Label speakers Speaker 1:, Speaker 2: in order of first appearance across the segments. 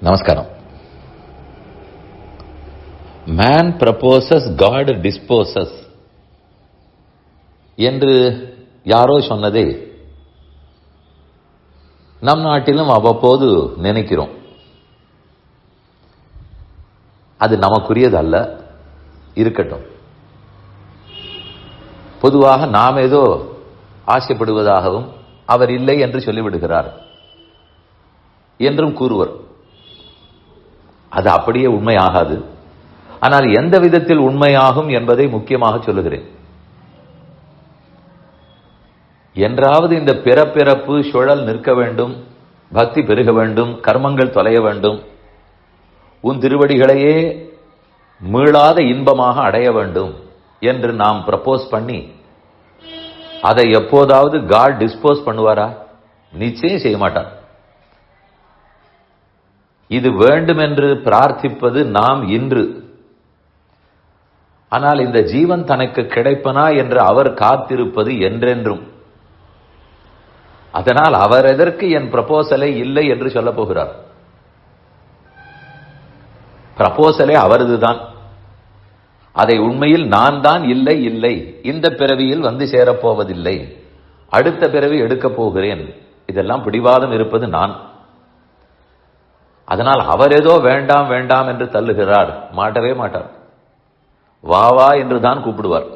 Speaker 1: நமஸ்காரம். Man proposes God disposes என்று யாரோ சொன்னதே. நம் நாட்டிலும் அவ்வப்போது நினைக்கிறோம். அது நமக்குரியது அல்ல இருக்கட்டும். பொதுவாக நாம் ஏதோ ஆசைப்படுவதாகவும் அவர் இல்லை என்று சொல்லிவிடுகிறார் என்றும் கூறுவர். அது அப்படியே உண்மையாகாது. ஆனால் எந்த விதத்தில் உண்மையாகும் என்பதை முக்கியமாக சொல்லுகிறேன். என்றாவது இந்த பிறப்பிறப்பு சுழல் நிற்க வேண்டும் பக்தி பெருக வேண்டும் கர்மங்கள் தொலைய வேண்டும் உன் திருவடிகளையே மீளாத இன்பமாக அடைய வேண்டும் என்று நாம் ப்ரப்போஸ் பண்ணி அதை எப்போதாவது காட் டிஸ்போஸ் பண்ணுவாரா? நிச்சயம் செய்ய மாட்டார். இது வேண்டும் என்று பிரார்த்திப்பது நாம் இன்று. ஆனால் இந்த ஜீவன் தனக்கு கிடைப்பனா என்று அவர் காத்திருப்பது என்றென்றும். அதனால் அவர் எதற்கு என் ப்ரப்போசலை இல்லை என்று சொல்ல போகிறார்? ப்ரப்போசலே அவரதுதான். அதை உண்மையில் நான் தான் இல்லை இல்லை. இந்த பிறவியில் வந்து சேரப்போவதில்லை அடுத்த பிறவி எடுக்கப் போகிறேன். இதெல்லாம் பிடிவாதம் இருப்பது நான். அதனால் அவர் ஏதோ வேண்டாம் வேண்டாம் என்று தள்ளுகிறார். மாட்டவே மாட்டார். வா வா என்று தான் கூப்பிடுவார்.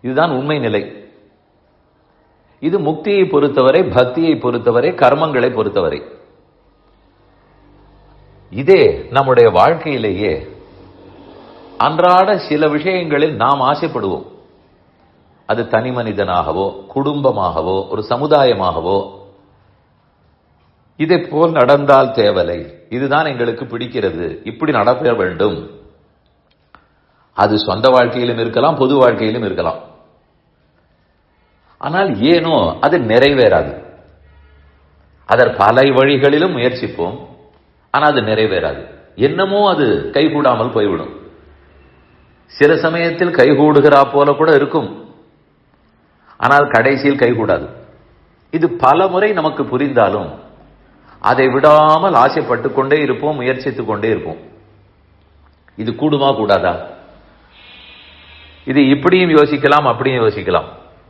Speaker 1: இதுதான் உண்மை நிலை. இது முக்தியை பொறுத்தவரை பக்தியை பொறுத்தவரை கர்மங்களை பொறுத்தவரை. இதே நம்முடைய வாழ்க்கையிலேயே அன்றாட சில விஷயங்களில் நாம் ஆசைப்படுவோம். அது தனி மனிதனாகவோ குடும்பமாகவோ ஒரு சமுதாயமாகவோ இதை போல் நடந்தால் தேவலை. இதுதான் எங்களுக்கு பிடிக்கிறது. இப்படி நடக்க வேண்டும். அது சொந்த வாழ்க்கையிலும் இருக்கலாம் பொது வாழ்க்கையிலும் இருக்கலாம். ஆனால் ஏனோ அது நிறைவேறாது. அதர் பல வழிகளிலும் முயற்சிப்போம் ஆனால் அது நிறைவேறாது. என்னமோ அது கைகூடாமல் போய்விடும். சில சமயத்தில் கைகூடுகிறா போல கூட இருக்கும். ஆனால் கடைசியில் கைகூடாது. இது பல முறை நமக்கு புரிந்தாலும் அதை விடாமல் ஆசைப்பட்டு கொண்டே இருப்போம் முயற்சித்துக் கொண்டே இருப்போம். இது கூடுமா கூடாதா? இது இப்படியும் யோசிக்கலாம் அப்படியும் யோசிக்கலாம்.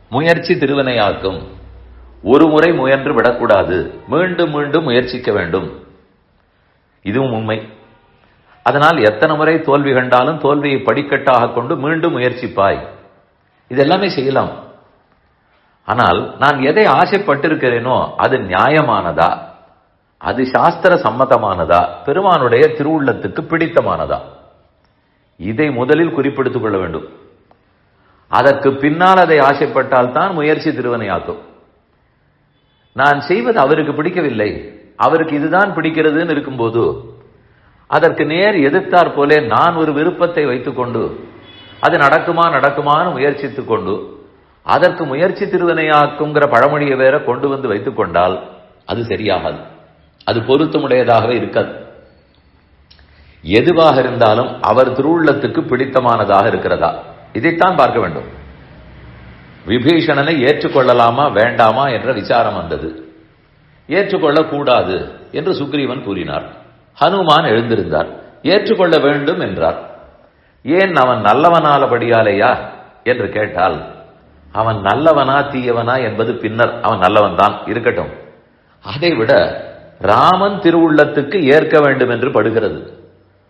Speaker 1: முயற்சி திருவினையாக்கும். ஒரு முறை முயன்று விடக்கூடாது. மீண்டும் மீண்டும் முயற்சிக்க வேண்டும். இதுவும் உண்மை. அதனால் எத்தனை முறை தோல்வி கண்டாலும் தோல்வியை படிக்கட்டாக கொண்டு மீண்டும் முயற்சிப்பாய். இதெல்லாமே செய்யலாம். ஆனால் நான் எதை ஆசைப்பட்டிருக்கிறேனோ அது நியாயமானதா? அது சாஸ்திர சம்மதமானதா? பெருமானுடைய திருவுள்ளத்துக்கு பிடித்தமானதா? இதை முதலில் குறிப்பிடுத்துக் கொள்ள வேண்டும். அதற்கு பின்னால் அதை ஆசைப்பட்டால் தான் முயற்சி திருவனையாக்கும். நான் செய்வது அவருக்கு பிடிக்கவில்லை. அவருக்கு இதுதான் பிடிக்கிறதுன்னு இருக்கும்போது அதற்கு நேர் எதிர்த்தார் போலே நான் ஒரு விருப்பத்தை வைத்துக்கொண்டு அது நடக்குமா நடக்குமான்னு முயற்சித்துக் கொண்டு அதற்கு முயற்சி திருவினையாக்குங்கிற பழமொழியை வேற கொண்டு வந்து வைத்துக் கொண்டால் அது சரியாகாது. அது பொருத்தமுடையதாகவே இருக்காது. எதுவாக இருந்தாலும் அவர் திருவுள்ளத்துக்கு பிடித்தமானதாக இருக்கிறதா? இதைத்தான் பார்க்க வேண்டும். விபீஷணனை ஏற்றுக்கொள்ளலாமா வேண்டாமா என்ற விசாரம் வந்தது. ஏற்றுக்கொள்ளக்கூடாது என்று சுக்ரீவன் கூறினார். ஹனுமான் எழுந்திருந்தார். ஏற்றுக்கொள்ள வேண்டும் என்றார். ஏன் அவன் நல்லவனாலபடியாலேயா என்று கேட்டால் அவன் நல்லவனா தீயவனா என்பது பின்னர் அவன் நல்லவன் தான் இருக்கட்டும். அதைவிட ராமன் திருவுள்ளத்துக்கு ஏற்க வேண்டும் என்று படுகிறது.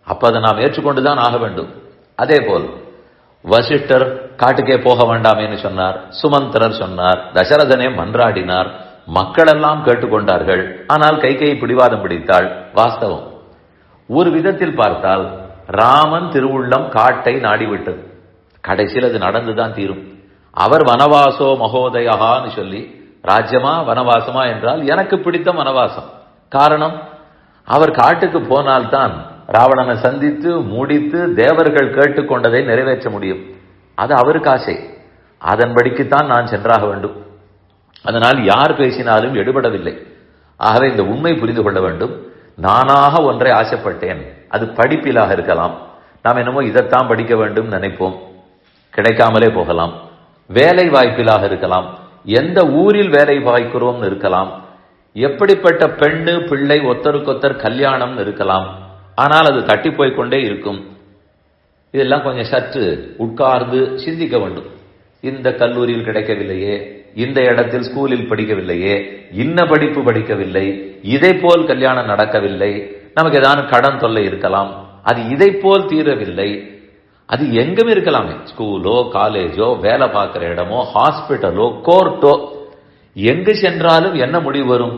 Speaker 1: அப்ப அதை நாம் ஏற்றுக்கொண்டுதான் ஆக வேண்டும். அதே போல் வசிஷ்டர் காட்டுக்கே போக வேண்டாமேன்னு சொன்னார் சுமந்திரர் சொன்னார் தசரதனே மன்றாடினார் மக்களெல்லாம் கேட்டுக்கொண்டார்கள். ஆனால் கைகையை பிடிவாதம் பிடித்தாள் வாஸ்தவம். ஒரு விதத்தில் பார்த்தால் ராமன் திருவுள்ளம் காட்டை நாடிவிட்டது கடைசியில் அது நடந்துதான் தீரும். அவர் வனவாசோ மகோதயான்னு சொல்லி ராஜ்யமா வனவாசமா என்றால் எனக்கு பிடித்த வனவாசம். காரணம்? அவர் காட்டுக்கு போனால்தான் ராவணனை சந்தித்து முடித்து தேவர்கள் கேட்டுக்கொண்டதை நிறைவேற்ற முடியும். அது அவருக்கு ஆசை. அதன்படிக்குத்தான் நான் சென்றாக வேண்டும். அதனால் யார் பேசினாலும் எடுபடவில்லை. ஆகவே இந்த உண்மை புரிந்து கொள்ள வேண்டும். நானாக ஒன்றை ஆசைப்பட்டேன். அது படிப்பிலாக இருக்கலாம். நாம் என்னமோ இதைத்தான் படிக்க வேண்டும் நினைப்போம். கிடைக்காமலே போகலாம். வேலை வாய்ப்பிலாக இருக்கலாம். எந்த ஊரில் வேலை வாய்க்கிறோம்னு இருக்கலாம். எப்படிப்பட்ட பெண்ணு பிள்ளை ஒத்தருக்கொத்தர் கல்யாணம் இருக்கலாம். ஆனால் அது தட்டி போய்கொண்டே இருக்கும். இதெல்லாம் கொஞ்சம் சற்று உட்கார்ந்து சிந்திக்க வேண்டும். இந்த கல்லூரியில் கிடைக்கவில்லையே இந்த இடத்தில் ஸ்கூலில் படிக்கவில்லையே இன்ன படிப்பு படிக்கவில்லை இதை போல் கல்யாணம் நடக்கவில்லை நமக்கு ஏதாவது கடன் தொல்லை இருக்கலாம் அது இதை போல் தீரவில்லை. அது எங்கும் இருக்கலாமே. ஸ்கூலோ காலேஜோ வேலை பார்க்குற இடமோ ஹாஸ்பிட்டலோ கோர்ட்டோ எங்கு சென்றாலும் என்ன முடிவு வரும்?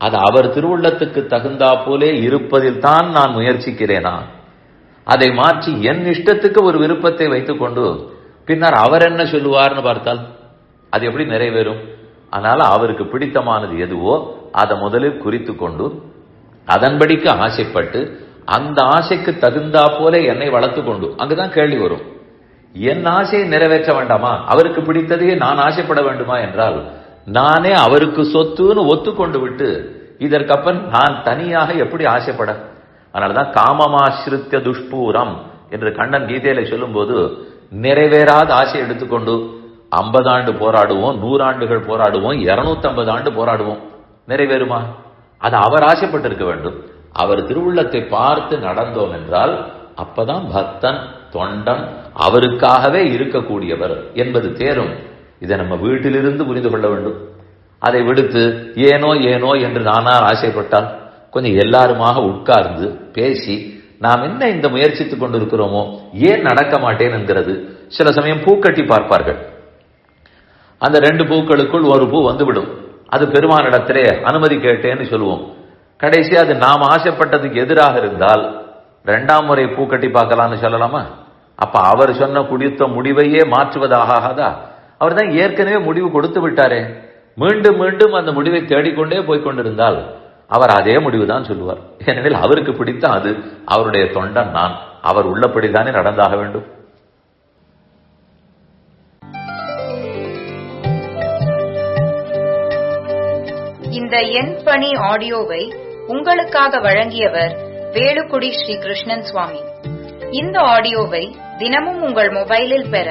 Speaker 1: அது அவர் திருவுள்ளத்துக்கு தகுந்தா போலே இருப்பதில் தான் நான் முயற்சிக்கிறேனா? அதை மாற்றி என் இஷ்டத்துக்கு ஒரு விருப்பத்தை வைத்துக்கொண்டு பின்னர் அவர் என்ன சொல்லுவார்னு பார்த்தால் அது எப்படி நிறைவேறும்? அதனால அவருக்கு பிடித்தமானது எதுவோ அதை முதலில் குறித்து கொண்டு அதன்படிக்கு ஆசைப்பட்டு அந்த ஆசைக்கு தகுந்தா போல என்னை வளர்த்து கொண்டு அங்குதான் கேள்வி வரும். என் ஆசையை நிறைவேற்ற வேண்டாமா? அவருக்கு பிடித்ததையே நான் ஆசைப்பட வேண்டுமா என்றால் நானே அவருக்கு சொத்துன்னு ஒத்துக்கொண்டு விட்டு இதற்கப்பன் நான் தனியாக எப்படி ஆசைப்பட? அதனாலதான் காமமாசிரித்த துஷ்பூரம் என்று கண்ணன் கீதையில சொல்லும்போது நிறைவேறாத ஆசை எடுத்துக்கொண்டு ஐம்பது ஆண்டு போராடுவோம் நூறாண்டுகள் போராடுவோம் இருநூத்தி ஐம்பது ஆண்டு போராடுவோம். நிறைவேறுமா? அது அவர் ஆசைப்பட்டிருக்க வேண்டும். அவர் திருவுள்ளத்தை பார்த்து நடந்தோம் என்றால் அப்பதான் பக்தன் தொண்டன் அவருக்காகவே இருக்கக்கூடியவர் என்பது தேரும். இதை நம்ம வீட்டிலிருந்து புரிந்து கொள்ள வேண்டும். அதை விடுத்து ஏனோ ஏனோ என்று நானா ஆசைப்பட்டால் கொஞ்சம் எல்லாருமாக உட்கார்ந்து பேசி நாம் என்ன இந்த முயற்சித்துக் கொண்டிருக்கிறோமோ ஏன் நடக்க மாட்டேன் என்கிறது சில சமயம் பூக்கட்டி பார்ப்பார்கள். அந்த ரெண்டு பூக்களுக்குள் ஒரு பூ வந்துவிடும். அது பெருமானிடத்திலே அனுமதி கேட்டேன்னு சொல்லுவோம். கடைசி அது நாம் ஆசைப்பட்டதுக்கு எதிராக இருந்தால் ரெண்டாம் முறை பூ கட்டி பார்க்கலாம்னு சொல்லலாமா? அப்ப அவர் சொன்ன குடித்த முடிவையே மாற்றுவதாக ஆகாதா? அவர் தான் ஏற்கனவே முடிவு கொடுத்து விட்டாரே. மீண்டும் மீண்டும் அந்த முடிவை தேடிக்கொண்டே போய் கொண்டிருந்தால் அவர் அதே முடிவு தான் சொல்லுவார். ஏனெனில் அவருக்கு பிடித்த அது அவருடைய தொண்டன் நான். அவர் உள்ளபடிதானே நடந்தாக வேண்டும்.
Speaker 2: இந்த எண் பணி ஆடியோவை உங்களுக்காக வழங்கியவர் வேலுக்குடி ஸ்ரீ கிருஷ்ணன் சுவாமி. இந்த ஆடியோவை தினமும் உங்கள் மொபைலில் பெற